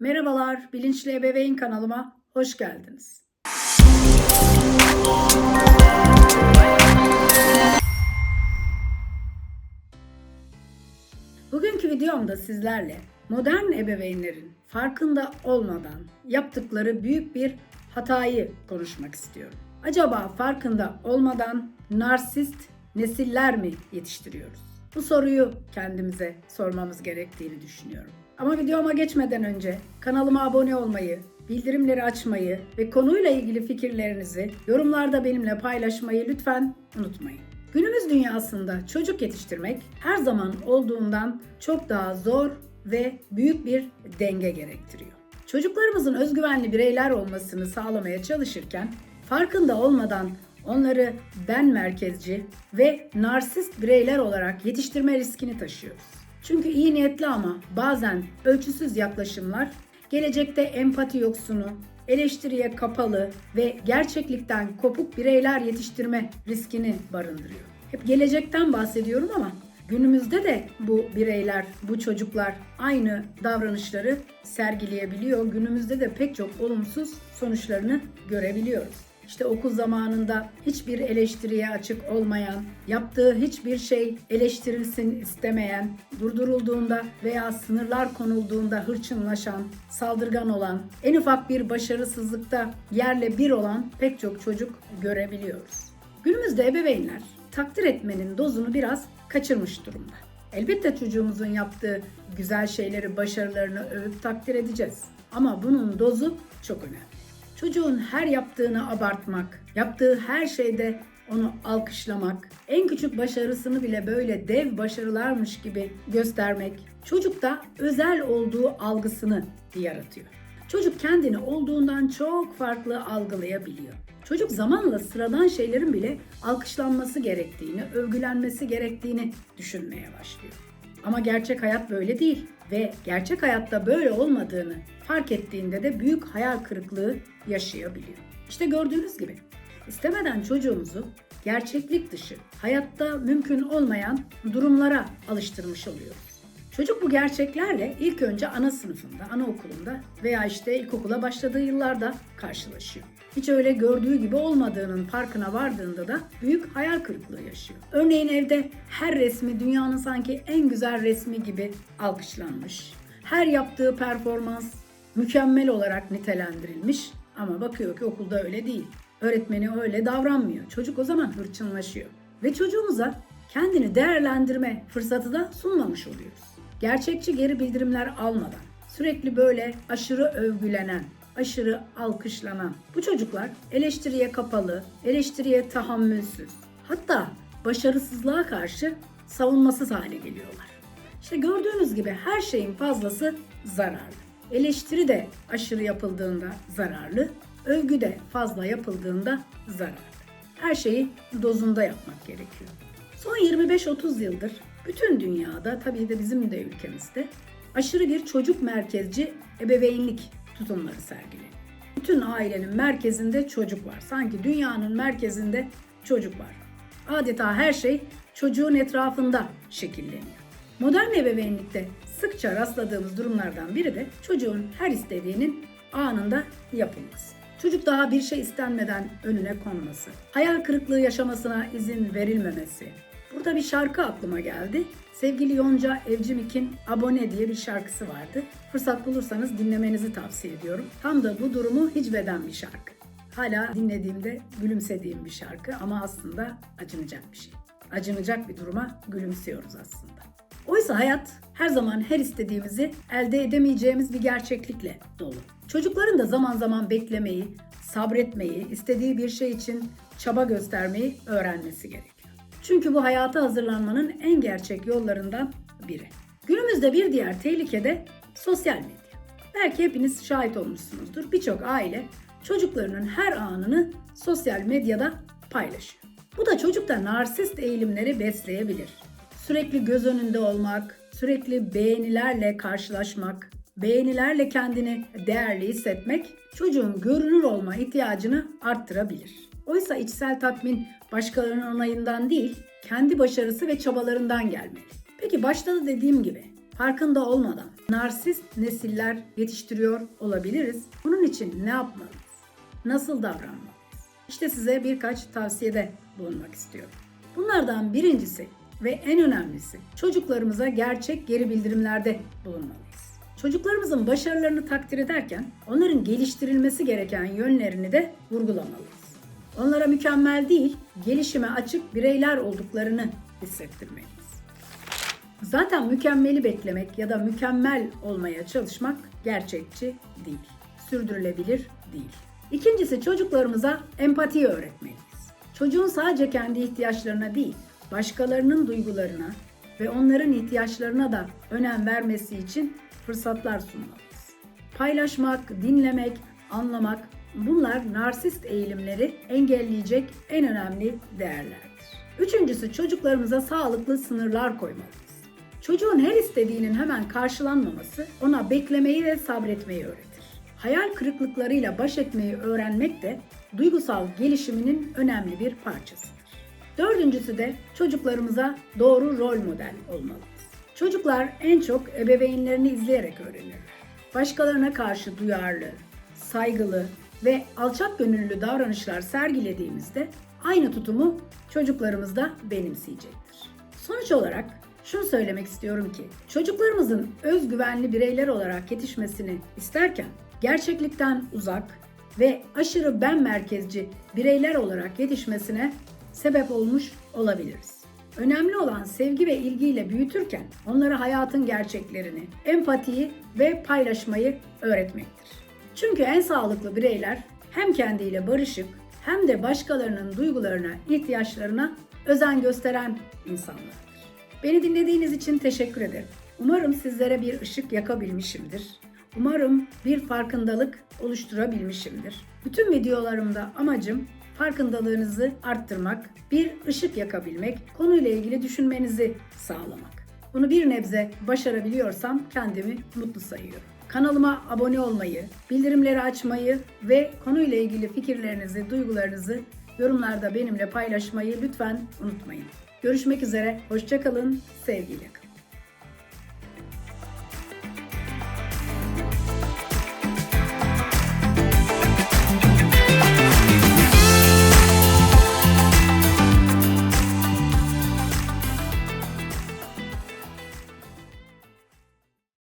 Merhabalar, Bilinçli Ebeveyn kanalıma hoş geldiniz. Bugünkü videomda sizlerle modern ebeveynlerin farkında olmadan yaptıkları büyük bir hatayı konuşmak istiyorum. Acaba farkında olmadan narsist nesiller mi yetiştiriyoruz? Bu soruyu kendimize sormamız gerektiğini düşünüyorum. Ama videoma geçmeden önce kanalıma abone olmayı, bildirimleri açmayı ve konuyla ilgili fikirlerinizi yorumlarda benimle paylaşmayı lütfen unutmayın. Günümüz dünyasında çocuk yetiştirmek her zaman olduğundan çok daha zor ve büyük bir denge gerektiriyor. Çocuklarımızın özgüvenli bireyler olmasını sağlamaya çalışırken farkında olmadan onları ben merkezci ve narsist bireyler olarak yetiştirme riskini taşıyoruz. Çünkü iyi niyetli ama bazen ölçüsüz yaklaşımlar gelecekte empati yoksunu, eleştiriye kapalı ve gerçeklikten kopuk bireyler yetiştirme riskini barındırıyor. Hep gelecekten bahsediyorum ama günümüzde de bu bireyler, bu çocuklar aynı davranışları sergileyebiliyor. Günümüzde de pek çok olumsuz sonuçlarını görebiliyoruz. İşte okul zamanında hiçbir eleştiriye açık olmayan, yaptığı hiçbir şey eleştirilsin istemeyen, durdurulduğunda veya sınırlar konulduğunda hırçınlaşan, saldırgan olan, en ufak bir başarısızlıkta yerle bir olan pek çok çocuk görebiliyoruz. Günümüzde ebeveynler takdir etmenin dozunu biraz kaçırmış durumda. Elbette çocuğumuzun yaptığı güzel şeyleri, başarılarını övüp takdir edeceğiz. Ama bunun dozu çok önemli. Çocuğun her yaptığını abartmak, yaptığı her şeyde onu alkışlamak, en küçük başarısını bile böyle dev başarılarmış gibi göstermek, çocukta özel olduğu algısını yaratıyor. Çocuk kendini olduğundan çok farklı algılayabiliyor. Çocuk zamanla sıradan şeylerin bile alkışlanması gerektiğini, övgülenmesi gerektiğini düşünmeye başlıyor. Ama gerçek hayat böyle değil ve gerçek hayatta böyle olmadığını fark ettiğinde de büyük hayal kırıklığı yaşayabiliyor. İşte gördüğünüz gibi istemeden çocuğumuzu gerçeklik dışı, hayatta mümkün olmayan durumlara alıştırmış oluyoruz. Çocuk bu gerçeklerle ilk önce ana sınıfında, anaokulunda veya işte ilkokula başladığı yıllarda karşılaşıyor. Hiç öyle gördüğü gibi olmadığının farkına vardığında da büyük hayal kırıklığı yaşıyor. Örneğin evde her resmi dünyanın sanki en güzel resmi gibi alkışlanmış. Her yaptığı performans mükemmel olarak nitelendirilmiş ama bakıyor ki okulda öyle değil. Öğretmeni öyle davranmıyor. Çocuk o zaman hırçınlaşıyor. Ve çocuğumuza kendini değerlendirme fırsatı da sunmamış oluyoruz. Gerçekçi geri bildirimler almadan, sürekli böyle aşırı övgülenen, aşırı alkışlanan bu çocuklar eleştiriye kapalı, eleştiriye tahammülsüz, hatta başarısızlığa karşı savunmasız hale geliyorlar. İşte gördüğünüz gibi her şeyin fazlası zararlı. Eleştiri de aşırı yapıldığında zararlı, övgü de fazla yapıldığında zararlı. Her şeyi dozunda yapmak gerekiyor. Son 25-30 yıldır bütün dünyada tabii de bizim de ülkemizde aşırı bir çocuk merkezci ebeveynlik tutumları sergileniyor. Bütün ailenin merkezinde çocuk var. Sanki dünyanın merkezinde çocuk var. Adeta her şey çocuğun etrafında şekilleniyor. Modern ebeveynlikte sıkça rastladığımız durumlardan biri de çocuğun her istediğinin anında yapılması. Çocuk daha bir şey istenmeden önüne konması, hayal kırıklığı yaşamasına izin verilmemesi. Burada bir şarkı aklıma geldi. Sevgili Yonca Evcimik'in Abone diye bir şarkısı vardı. Fırsat bulursanız dinlemenizi tavsiye ediyorum. Tam da bu durumu hicveden bir şarkı. Hala dinlediğimde gülümsediğim bir şarkı ama aslında acınacak bir şey. Acınacak bir duruma gülümsüyoruz aslında. Oysa hayat her zaman her istediğimizi elde edemeyeceğimiz bir gerçeklikle dolu. Çocukların da zaman zaman beklemeyi, sabretmeyi, istediği bir şey için çaba göstermeyi öğrenmesi gerekiyor. Çünkü bu hayata hazırlanmanın en gerçek yollarından biri. Günümüzde bir diğer tehlike de sosyal medya. Belki hepiniz şahit olmuşsunuzdur. Birçok aile çocuklarının her anını sosyal medyada paylaşıyor. Bu da çocukta narsist eğilimleri besleyebilir. Sürekli göz önünde olmak, sürekli beğenilerle karşılaşmak, beğenilerle kendini değerli hissetmek çocuğun görünür olma ihtiyacını arttırabilir. Oysa içsel tatmin başkalarının onayından değil, kendi başarısı ve çabalarından gelmeli. Peki başta da dediğim gibi farkında olmadan narsist nesiller yetiştiriyor olabiliriz. Bunun için ne yapmalıyız? Nasıl davranmalıyız? İşte size birkaç tavsiyede bulunmak istiyorum. Bunlardan birincisi ve en önemlisi çocuklarımıza gerçek geri bildirimlerde bulunmalıyız. Çocuklarımızın başarılarını takdir ederken onların geliştirilmesi gereken yönlerini de vurgulamalıyız. Onlara mükemmel değil, gelişime açık bireyler olduklarını hissettirmeliyiz. Zaten mükemmeli beklemek ya da mükemmel olmaya çalışmak gerçekçi değil, sürdürülebilir değil. İkincisi çocuklarımıza empatiyi öğretmeliyiz. Çocuğun sadece kendi ihtiyaçlarına değil, başkalarının duygularına ve onların ihtiyaçlarına da önem vermesi için fırsatlar sunmalıyız. Paylaşmak, dinlemek, anlamak bunlar narsist eğilimleri engelleyecek en önemli değerlerdir. Üçüncüsü çocuklarımıza sağlıklı sınırlar koymalıyız. Çocuğun her istediğinin hemen karşılanmaması ona beklemeyi ve sabretmeyi öğretir. Hayal kırıklıklarıyla baş etmeyi öğrenmek de duygusal gelişiminin önemli bir parçasıdır. Dördüncüsü de çocuklarımıza doğru rol model olmalıyız. Çocuklar en çok ebeveynlerini izleyerek öğrenirler. Başkalarına karşı duyarlı, saygılı ve alçak gönüllü davranışlar sergilediğimizde aynı tutumu çocuklarımız da benimseyecektir. Sonuç olarak şunu söylemek istiyorum ki çocuklarımızın özgüvenli bireyler olarak yetişmesini isterken gerçeklikten uzak ve aşırı ben merkezci bireyler olarak yetişmesine sebep olmuş olabiliriz. Önemli olan sevgi ve ilgiyle büyütürken onlara hayatın gerçeklerini, empatiyi ve paylaşmayı öğretmektir. Çünkü en sağlıklı bireyler hem kendiyle barışık hem de başkalarının duygularına, ihtiyaçlarına özen gösteren insanlardır. Beni dinlediğiniz için teşekkür ederim. Umarım sizlere bir ışık yakabilmişimdir. Umarım bir farkındalık oluşturabilmişimdir. Bütün videolarımda amacım farkındalığınızı arttırmak, bir ışık yakabilmek, konuyla ilgili düşünmenizi sağlamak. Bunu bir nebze başarabiliyorsam kendimi mutlu sayıyorum. Kanalıma abone olmayı, bildirimleri açmayı ve konuyla ilgili fikirlerinizi, duygularınızı yorumlarda benimle paylaşmayı lütfen unutmayın. Görüşmek üzere, hoşçakalın, sevgiyle kalın.